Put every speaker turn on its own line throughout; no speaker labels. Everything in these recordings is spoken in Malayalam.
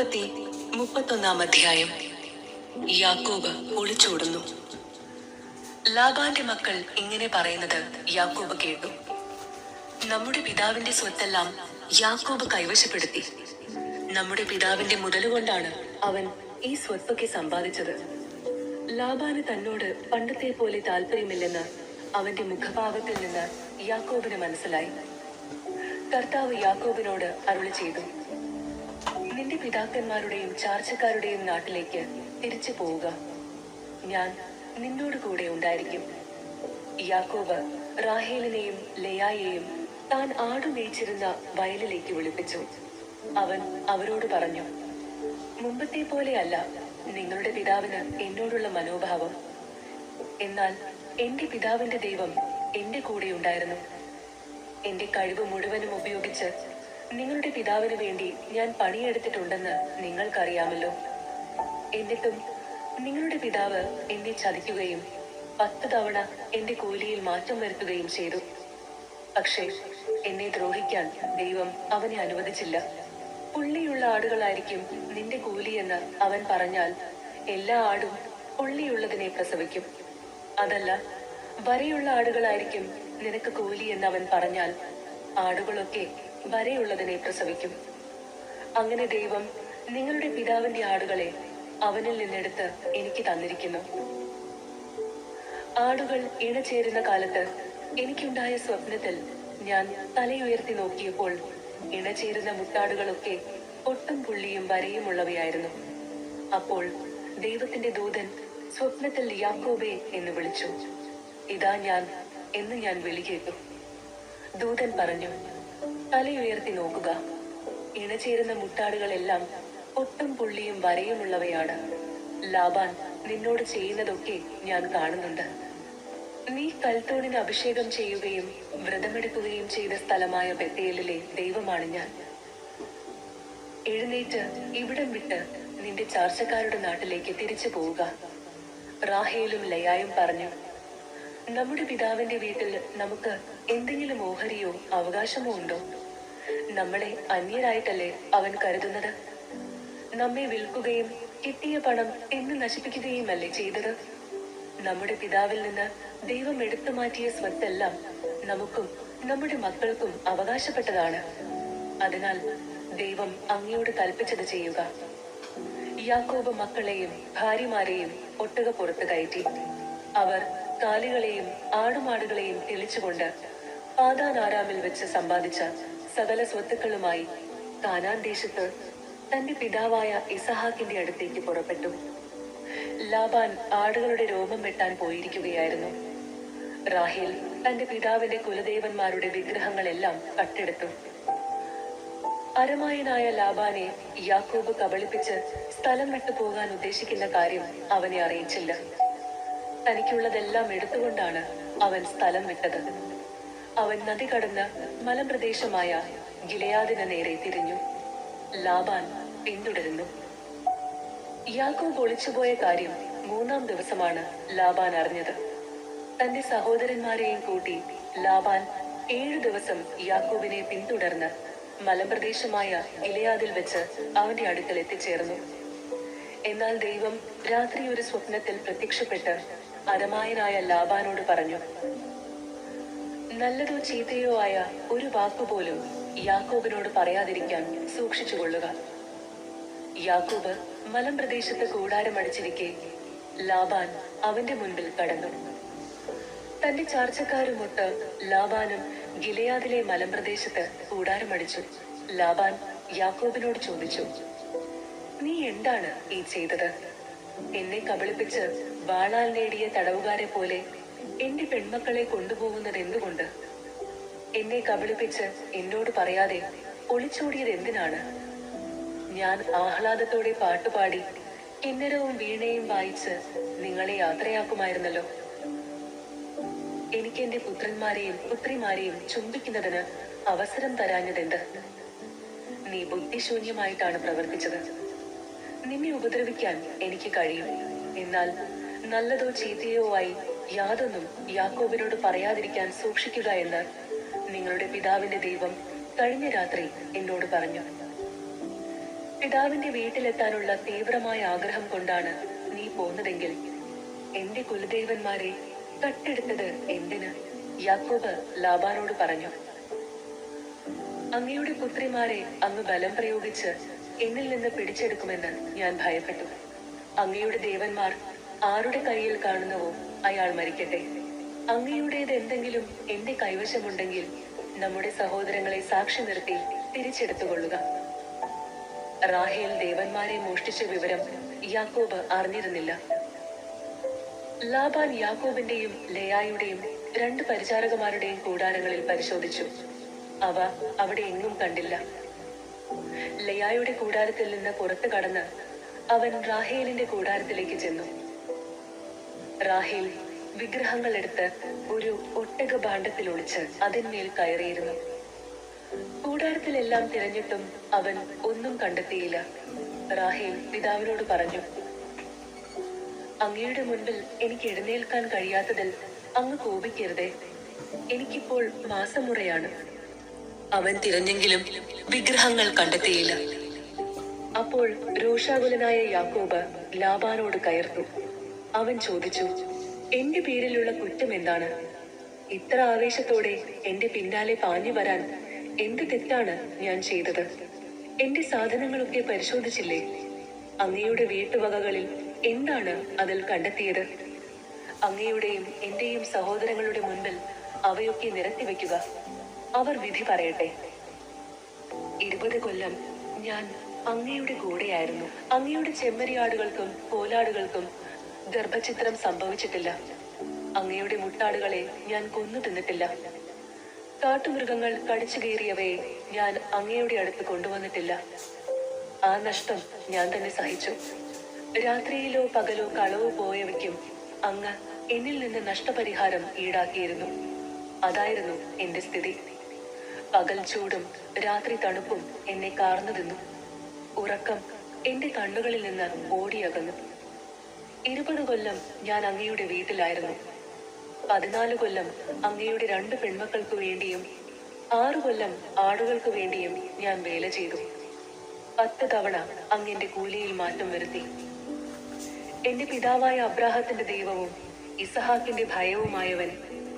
ഉൽപ്പത്തി മുപ്പത്തൊന്നാം അധ്യായം. യാക്കോബ് ഒളിച്ചോടുന്നു. ലാബാന്റെ മക്കൾ ഇങ്ങനെ പറയുന്നത് യാക്കോബ് കേട്ടു. നമ്മുടെ പിതാവിന്റെ സ്വത്തെല്ലാം യാക്കോബ് കൈവശപ്പെടുത്തി. നമ്മുടെ പിതാവിന്റെ മുതലുകൊണ്ടാണ് അവൻ ഈ സ്വത്തൊക്കെ സമ്പാദിച്ചത്. ലാബാന് തന്നോട് പണ്ടത്തെ പോലെ താല്പര്യമില്ലെന്ന് അവന്റെ മുഖഭാവത്തിൽ നിന്ന് യാക്കോബിന് മനസ്സിലായി. കർത്താവ് യാക്കോബിനോട് അരുളി ചെയ്തു. നിന്റെ പിതാക്കന്മാരുടെയും ചാർച്ചക്കാരുടെയും നാട്ടിലേക്ക് തിരിച്ചു പോവുക. ഞാൻ നിന്നോട് കൂടെ ഉണ്ടായിരിക്കും. യാക്കോബ് റാഹേലിനെയും ലയായെയും താൻ ആടു മേയിച്ചിരുന്ന വയലിലേക്ക് വിളിപ്പിച്ചു. അവൻ അവരോട് പറഞ്ഞു മുമ്പത്തെ പോലെയല്ല നിങ്ങളുടെ പിതാവിന് എന്നോടുള്ള മനോഭാവം. എന്നാൽ എന്റെ പിതാവിന്റെ ദൈവം എന്റെ കൂടെ ഉണ്ടായിരുന്നു. എന്റെ കഴിവ് മുഴുവനും ഉപയോഗിച്ച് നിങ്ങളുടെ പിതാവിന് വേണ്ടി ഞാൻ പണിയെടുത്തിട്ടുണ്ടെന്ന് നിങ്ങൾക്കറിയാമല്ലോ. എന്നിട്ടും നിങ്ങളുടെ പിതാവ് എന്നെ ചതിക്കുകയും പത്ത് തവണ എന്റെ കൂലിയിൽ മാറ്റം വരുത്തുകയും ചെയ്തു. പക്ഷേ എന്നെ ദ്രോഹിക്കാൻ ദൈവം അവനെ അനുവദിച്ചില്ല. പുള്ളിയുള്ള ആടുകളായിരിക്കും നിന്റെ കൂലിയെന്ന് അവൻ പറഞ്ഞാൽ എല്ലാ ആടും പുള്ളിയുള്ളതിനെ പ്രസവിക്കും. അതല്ല വരയുള്ള ആടുകളായിരിക്കും നിനക്ക് കൂലി എന്ന് അവൻ പറഞ്ഞാൽ ആടുകളൊക്കെ വരയുള്ളതിനെ പ്രസവിക്കും. അങ്ങനെ ദൈവം നിങ്ങളുടെ പിതാവിന്റെ ആടുകളെ അവനിൽ നിന്നെടുത്ത് എനിക്ക് തന്നിരിക്കുന്നു. ആടുകൾ ഇണചേരുന്ന കാലത്ത് എനിക്കുണ്ടായ സ്വപ്നത്തിൽ ഞാൻ തലയുയർത്തി നോക്കിയപ്പോൾ ഇണചേരുന്ന മുട്ടാടുകളൊക്കെ ഒട്ടും പുള്ളിയും വരയുമുള്ളവയായിരുന്നു അപ്പോൾ ദൈവത്തിന്റെ ദൂതൻ സ്വപ്നത്തിൽ യാക്കോബെ എന്ന് വിളിച്ചു. ഇതാ ഞാൻ എന്ന് ഞാൻ വിളി കേട്ടു. ദൂതൻ പറഞ്ഞു തലയുയർത്തി നോക്കുക. ഇണചേരുന്ന മുട്ടാടുകളെല്ലാം ഒട്ടും പുള്ളിയും വരയുമുള്ളവയാണ്. ലാബാൻ നിന്നോട് ചെയ്യുന്നതൊക്കെ ഞാൻ കാണുന്നുണ്ട്. നീ കൽത്തോണിന് അഭിഷേകം ചെയ്യുകയും വ്രതമെടുക്കുകയും ചെയ്ത സ്ഥലമായ ബത്തേലിലെ ദൈവമാണ് ഞാൻ. എഴുന്നേറ്റ് ഇവിടം വിട്ട് നിന്റെ ചാർച്ചക്കാരുടെ നാട്ടിലേക്ക് തിരിച്ചു പോവുക. റാഹേലും ലയായും പറഞ്ഞു നമ്മുടെ പിതാവിന്റെ വീട്ടിൽ നമുക്ക് എന്തെങ്കിലും ഓഹരിയോ അവകാശമോ ഉണ്ടോ? നമ്മളെ അന്യരായിട്ടല്ലേ അവൻ കരുതുന്നത്? നമ്മെ വിൽക്കുകയും കിട്ടിയ പണം എന്ന് നശിപ്പിക്കുകയുമല്ലേ ചെയ്തത്? നമ്മുടെ പിതാവിൽ നിന്ന് ദൈവം എടുത്തു മാറ്റിയ സ്വത്തെല്ലാം നമുക്കും നമ്മുടെ മക്കൾക്കും അവകാശപ്പെട്ടതാണ്. അതിനാൽ ദൈവം അങ്ങയോട് കൽപ്പിച്ചത് ചെയ്യുക. യാക്കോബ് മക്കളെയും ഭാര്യമാരെയും ഒട്ടക പുറത്ത് കയറ്റി. അവർ കാലികളെയും ആടുമാടുകളെയും തെളിച്ചുകൊണ്ട് പാതാനാരാമിൽ വെച്ച് സമ്പാദിച്ച സകല സ്വത്തുക്കളുമായി കാനാൻ ദേശത്ത് തന്റെ പിതാവായ ഇസഹാക്കിന്റെ അടുത്തേക്ക് പുറപ്പെട്ടു. ലാബാൻ ആടുകളുടെ രോമം വെട്ടാൻ പോയിരിക്കുകയായിരുന്നു. റാഹേൽ തന്റെ പിതാവിന്റെ കുലദേവന്മാരുടെ വിഗ്രഹങ്ങളെല്ലാം കട്ടെടുത്തു. അരമായനായ ലാബാനെ യാക്കോബ് കബളിപ്പിച്ച് സ്ഥലം വിട്ടു പോകാൻ ഉദ്ദേശിക്കുന്ന കാര്യം അവനെ അറിയിച്ചില്ല. തനിക്കുള്ളതെല്ലാം എടുത്തുകൊണ്ടാണ് അവൻ സ്ഥലം വിട്ടത്. അവൻ നദി കടന്ന് മലപ്രദേശമായ ഗിലയാദിന് നേരെ തിരിഞ്ഞു. ലാബാൻ പിന്തുടരുന്നു. യാക്കോബ് ഒളിച്ചുപോയ കാര്യം മൂന്നാം ദിവസമാണ് ലാബാൻ അറിഞ്ഞത്. തന്റെ സഹോദരന്മാരെയും കൂട്ടി ലാബാൻ ഏഴു ദിവസം യാക്കോബിനെ പിന്തുടർന്ന് മലമ്പ്രദേശമായ ഗിലയാദിൽ വെച്ച് അവന്റെ അടുക്കൽ എത്തിച്ചേർന്നു. എന്നാൽ ദൈവം രാത്രി ഒരു സ്വപ്നത്തിൽ പ്രത്യക്ഷപ്പെട്ട് അരമായനായ ലാബാനോട് പറഞ്ഞു നല്ലതോ ചീത്തയോ ആയ ഒരു വാക്കുപോലും യാക്കോബിനോട് പറയാതിരിക്കാൻ സൂക്ഷിച്ചുകൊള്ളുക യാക്കോബ് മലമ്പ്രദേശത്ത് കൂടാരമടിച്ചിരിക്കെ ലാബാൻ അവന്റെ മുൻപിൽ കടന്നു. തന്റെ ചാർച്ചക്കാരുമൊത്ത് ലാബാനും ഗിലയാദിലെ മലമ്പ്രദേശത്ത് കൂടാരമടിച്ചു ലാബാൻ യാക്കോബിനോട് ചോദിച്ചു നീ എന്താണ് ഈ ചെയ്തത്? എന്നെ കബളിപ്പിച്ച് വാളാൽ നേടിയ തടവുകാരെ പോലെ എന്റെ പെൺമക്കളെ കൊണ്ടുപോകുന്നത് എന്തുകൊണ്ട്? എന്നെ കബളിപ്പിച്ച് എന്നോട് പറയാതെ ഒളിച്ചോടിയത് എന്തിനാണ്? ഞാൻ ആഹ്ലാദത്തോടെ പാട്ടുപാടി കിന്നരവും വീണയും വായിച്ച് നിങ്ങളെ യാത്രയാക്കുമായിരുന്നല്ലോ. എനിക്ക് എന്റെ പുത്രന്മാരെയും പുത്രിമാരെയും ചുംബിക്കുന്നതിന് അവസരം തരാഞ്ഞതെന്ത്? നീ ബുദ്ധിശൂന്യമായിട്ടാണ് പ്രവർത്തിച്ചത്. നിന്നെ ഉപദ്രവിക്കാൻ എനിക്ക് കഴിയും. എന്നാൽ നല്ലതോ ചീത്തയോ ആയി യാതൊന്നും യാക്കോബിനോട് പറയാതിരിക്കാൻ സൂക്ഷിക്കുക എന്ന് നിങ്ങളുടെ പിതാവിന്റെ ദൈവം കഴിഞ്ഞ രാത്രി എന്നോട് പറഞ്ഞു. പിതാവിന്റെ വീട്ടിലെത്താനുള്ള തീവ്രമായ ആഗ്രഹം കൊണ്ടാണ് നീ പോന്നതെങ്കിൽ എന്റെ കുലദേവന്മാരെ തട്ടെടുത്തത് എന്തിന്? യാക്കോബ് ലാബാനോട് പറഞ്ഞു. അങ്ങയുടെ പുത്രിമാരെ അങ്ങ് ബലം പ്രയോഗിച്ച് എന്നിൽ നിന്ന് പിടിച്ചെടുക്കുമെന്ന് ഞാൻ ഭയപ്പെട്ടു. അങ്ങയുടെ ദേവന്മാർ ആരുടെ കയ്യിൽ കാണുന്നുവോ? അയാൾ മരിക്കട്ടെ. അങ്ങയുടേത് എന്തെങ്കിലും എന്റെ കൈവശമുണ്ടെങ്കിൽ നമ്മുടെ സഹോദരങ്ങളെ സാക്ഷി നിർത്തി തിരിച്ചെടുത്തുകൊള്ളുക. റാഹേൽ ദേവന്മാരെ മോഷ്ടിച്ച വിവരം യാക്കോബ് അറിഞ്ഞിരുന്നില്ല. ലാബാൻ യാക്കോബിന്റെയും ലയായുടെയും രണ്ട് പരിചാരകമാരുടെയും കൂടാരങ്ങളിൽ പരിശോധിച്ചു. അവ അവിടെ എങ്ങും കണ്ടില്ല. ലയായുടെ കൂടാരത്തിൽ നിന്ന് പുറത്തു കടന്ന് അവൻ റാഹേലിന്റെ കൂടാരത്തിലേക്ക് ചെന്നു. റാഹേൽ വിഗ്രഹങ്ങൾ എടുത്ത് ഒരു ഒട്ടക ഭാണ്ഡത്തിൽ ഒളിച്ച് അതിന്മേൽ കയറിയിരുന്നു. കൂടാരത്തിലെല്ലാം തിരഞ്ഞിട്ടും അവൻ ഒന്നും കണ്ടെത്തിയില്ല. റാഹേൽ പിതാവിനോട് പറഞ്ഞു അങ്ങയുടെ മുൻപിൽ എനിക്ക് എഴുന്നേൽക്കാൻ കഴിയാത്തതിൽ അങ്ങ് കോപിക്കരുതേ. എനിക്കിപ്പോൾ മാസമുറയാണ്. അവൻ തിരഞ്ഞെങ്കിലും വിഗ്രഹങ്ങൾ കണ്ടെത്തിയില്ല. അപ്പോൾ രോഷാകുലനായ യാക്കോബ് ലാബാനോട് കയർത്തു അവൻ ചോദിച്ചു എന്റെ പേരിലുള്ള കുറ്റം എന്താണ്? ഇത്ര ആവേശത്തോടെ എന്റെ പിന്നാലെ പാഞ്ഞു വരാൻ എന്ത് തെറ്റാണ് ഞാൻ ചെയ്തത്? എന്റെ സാധനങ്ങളൊക്കെ പരിശോധിച്ചില്ലേ? അങ്ങയുടെ വീട്ടുവകകളിൽ എന്താണ് അതിൽ കണ്ടെത്തിയത്? അങ്ങയുടെയും എന്റെയും സഹോദരങ്ങളുടെ മുൻപിൽ അവയൊക്കെ നിരത്തി വെക്കുക അവർ വിധി പറയട്ടെ. ഇരുപത് കൊല്ലം ഞാൻ അങ്ങയുടെ കൂടെയായിരുന്നു. അങ്ങയുടെ ചെമ്മരിയാടുകൾക്കും കോലാടുകൾക്കും ഗർഭചിത്രം സംഭവിച്ചിട്ടില്ല. അങ്ങയുടെ മുട്ടാടുകളെ ഞാൻ കൊന്നു തിന്നിട്ടില്ല. കാട്ടുമൃഗങ്ങൾ കടിച്ചു കയറിയവയെ ഞാൻ അങ്ങയുടെ അടുത്ത് കൊണ്ടുവന്നിട്ടില്ല. ആ നഷ്ടം ഞാൻ തന്നെ സഹിച്ചു. രാത്രിയിലോ പകലോ കളവ് പോയവയ്ക്കും അങ്ങ് എന്നിൽ നിന്ന് നഷ്ടപരിഹാരം ഈടാക്കിയിരുന്നു. അതായിരുന്നു എന്റെ സ്ഥിതി. പകൽ ചൂടും രാത്രി തണുപ്പും എന്നെ കാർന്നു തിന്നു. ഉറക്കം എന്റെ കണ്ണുകളിൽ നിന്ന് ഓടിയകന്നു. ഇരുപത് കൊല്ലം ഞാൻ അങ്ങയുടെ വീട്ടിലായിരുന്നു. പതിനാല് കൊല്ലം അങ്ങയുടെ രണ്ട് പെൺമക്കൾക്ക് വേണ്ടിയും ആറു കൊല്ലം ആടുകൾക്ക് വേണ്ടിയും ഞാൻ വേല ചെയ്തു. പത്ത് തവണ അങ്ങെന്റെ കൂലിയിൽ മാറ്റം വരുത്തി. എന്റെ പിതാവായ അബ്രാഹത്തിന്റെ ദൈവവും ഇസഹാക്കിന്റെ ഭയവുമായവൻ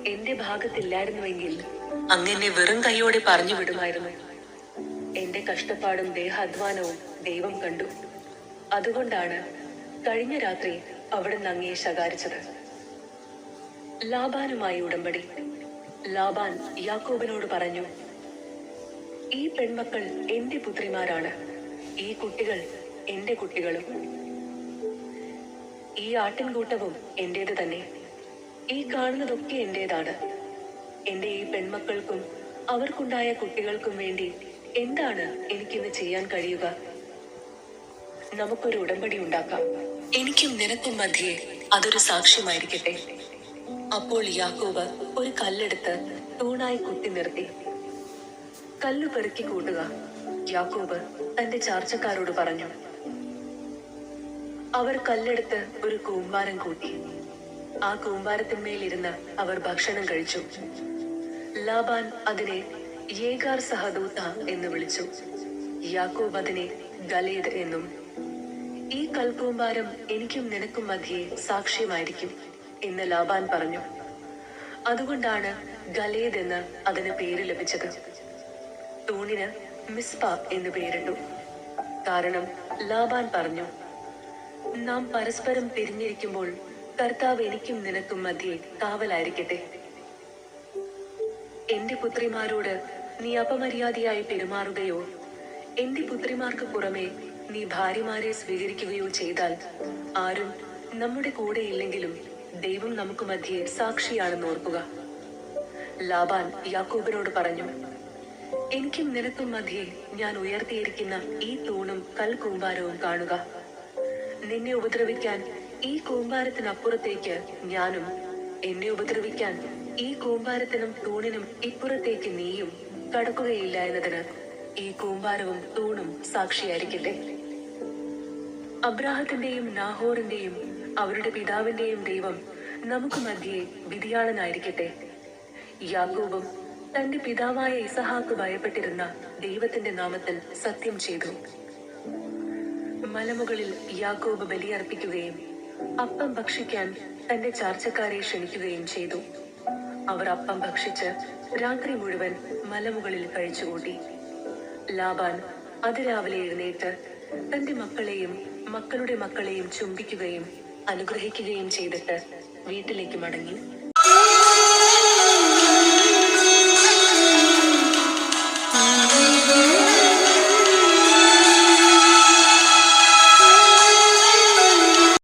എന്റെ ഭാഗത്തില്ലായിരുന്നുവെങ്കിൽ അങ്ങനെ വെറും കൈയോടെ പറഞ്ഞു വിടുമായിരുന്നു. എന്റെ കഷ്ടപ്പാടും ദേഹാധ്വാനവും ദൈവം കണ്ടു. അതുകൊണ്ടാണ് കഴിഞ്ഞ രാത്രി അവിടുന്ന് അങ്ങയെ ശകാരിച്ചത്. ലാബാനുമായി ഉടമ്പടി. ലാബാൻ യാക്കോബിനോട് പറഞ്ഞു ഈ പെൺമക്കൾ എന്റെ പുത്രിമാരാണ്. ഈ കുട്ടികൾ എന്റെ കുട്ടികളും. ഈ ആട്ടിൻകൂട്ടവും എന്റേത് തന്നെ. ഈ കാണുന്നതൊക്കെ എന്റേതാണ്. എന്റെ ഈ പെൺമക്കൾക്കും അവർക്കുണ്ടായ കുട്ടികൾക്കും വേണ്ടി എന്താണ് എനിക്കിന്ന് ചെയ്യാൻ കഴിയുക? നമുക്കൊരു ഉടമ്പടി ഉണ്ടാക്കാം. എനിക്കും നിനക്കും മധ്യേ അതൊരു സാക്ഷ്യമായിരിക്കട്ടെ. അപ്പോൾ യാക്കോബ് ഒരു കല്ലെടുത്ത് തൂണായി കുത്തി നിർത്തി. കല്ലു പെറുക്കി കൂട്ടുക. യാക്കോബ് തന്റെ ചാർച്ചക്കാരോട് പറഞ്ഞു അവർ കല്ലെടുത്ത് ഒരു കൂമ്പാരം കൂട്ടി. ആ കൂമ്പാരത്തിന്മേലിരുന്ന് അവർ ഭക്ഷണം കഴിച്ചു. ലാബാൻ അതിനെ യേഗാർ സഹദൂത്ത എന്ന് വിളിച്ചു. യാക്കോബ് അതിനെ ഗലേദ് എന്നും ഈ കൽക്കൂമ്പാരം എനിക്കും നിനക്കും മധ്യേ സാക്ഷ്യമായിരിക്കും എന്ന് ലാബാൻ പറഞ്ഞു. അതുകൊണ്ടാണ് ഗലേദ് എന്ന് അതിന് പേര് ലഭിച്ചത്. തൂണിന് മിസ്പ എന്ന് പേരിട്ടു. കാരണം ലാബാൻ പറഞ്ഞു നാം പരസ്പരം പിരിഞ്ഞിരിക്കുമ്പോൾ കർത്താവ് എനിക്കും നിനക്കും മധ്യേ കാവലായിരിക്കട്ടെ. എന്റെ പുത്രിമാരോട് നീ അപമര്യാദയായി പെരുമാറുകയോ എന്റെ പുത്രിമാർക്ക് പുറമെ നീ ഭാര്യമാരെ സ്വീകരിക്കുകയോ ചെയ്താൽ ആരും നമ്മുടെ കൂടെ ഇല്ലെങ്കിലും ദൈവം നമുക്ക് മധ്യേ സാക്ഷിയാണെന്ന് ഓർക്കുക. ലാബാൻ യാക്കോബിനോട് പറഞ്ഞു എനിക്കും നിനക്കും മധ്യേ ഞാൻ ഉയർത്തിയിരിക്കുന്ന ഈ തൂണും കൽ കൂമ്പാരവും കാണുക. നിന്നെ ഉപദ്രവിക്കാൻ ഈ കൂമ്പാരത്തിനപ്പുറത്തേക്ക് ഞാനും എന്നെ ഉപദ്രവിക്കാൻ ഈ കൂമ്പാരത്തിനും തൂണിനും ഇപ്പുറത്തേക്ക് നീയും കടക്കുകയില്ല എന്നതിന് ഈ കൂമ്പാരവും തൂണും സാക്ഷിയായിരിക്കട്ടെ. അബ്രാഹത്തിന്റെയും നാഹോറിന്റെയും അവരുടെ പിതാവിന്റെയും ദൈവം നമുക്ക് മധ്യേ വിധിയാളനായിരിക്കട്ടെ യാക്കോബും തന്റെ പിതാവായ ഇസഹാക്ക് ഭയപ്പെട്ടിരുന്ന ദൈവത്തിന്റെ നാമത്തിൽ സത്യം ചെയ്തു. മലമുകളിൽ യാക്കോബ് ബലിയർപ്പിക്കുകയും അപ്പം ഭക്ഷിക്കാൻ തന്റെ ചാർച്ചക്കാരെ ക്ഷണിക്കുകയും ചെയ്തു. അവർ അപ്പം ഭക്ഷിച്ച് രാത്രി മുഴുവൻ മലമുകളിൽ കഴിച്ചുകൂട്ടി. ലാബാൻ അതിരാവിലെ എഴുന്നേറ്റ് തന്റെ മക്കളെയും മക്കളുടെ മക്കളെയും ചുംബിക്കുകയും അനുഗ്രഹിക്കുകയും ചെയ്തിട്ട് വീട്ടിലേക്ക് മടങ്ങി.